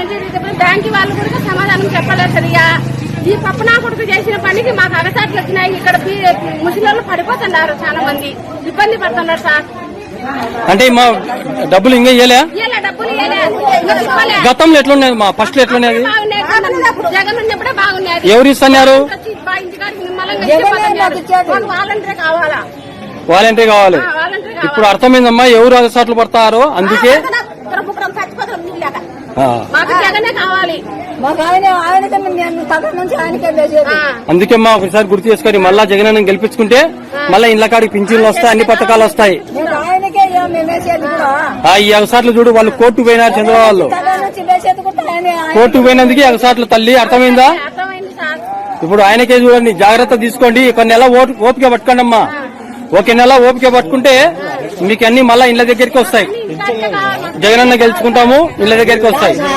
ఇప్పుడు బ్యాంక్ వాళ్ళు కూడా సమాధానం చెప్పలేదు సరిగా. ఈ పప్పనా కొడుకు చేసిన పనికి మాకు అగసాట్లు వచ్చినాయి. ఇక్కడ ముసలి పడిపోతున్నారు చాలా మంది ఇబ్బంది పడుతున్నారు సార్. అంటే మా డబ్బులు ఇంకా ఇయ్యలే. గతంలో ఎట్లున్నది మా ఫస్ట్ ఎట్లున్నది ఎవరు ఇస్తున్నారు? వాలంటీర్ కావాలా? ఇప్పుడు అర్థమైందమ్మా ఎవరు అగసాట్లు పడతారో? అందుకే మాకు జగనే కావాలి. మాకు ఆయన ఆయనకే నేను పక్కన నుంచి ఆయనకే వేసేది ఆ. అందుకే మా ఒకసారి గుర్తు చేసుకొని మళ్ళా జగన్ గెలిపించుకుంటే మళ్ళా ఇండ్ల కాడికి పింఛన్లు వస్తాయి అన్ని పథకాలు వస్తాయి. నేను ఆయనకే ఇక మేము వేసేది కూడా. ఆ ఈ చూడు వాళ్ళు కోర్టు పోయినారు చంద్రబాబు వాళ్ళు. పక్కన నుంచి వేసేది కూడా ఆయనే ఆయన. కోర్టు పోయినందుకే అగసాట్లు తల్లి అర్థమైందా? అర్థమైంది సార్. ఇప్పుడు ఆయనకే చూడండి జాగ్రత్త తీసుకోండి ఒక నెల ఓపిక పట్టుకోండి అమ్మా ఒక నెల ఓపిక పట్టుకుంటే మీకు అన్ని మళ్ళా ఇండ్ల దగ్గరికి వస్తాయి. జగనన్న గెలుచుకుంటాము ఇళ్ళ దగ్గరికి వస్తాయి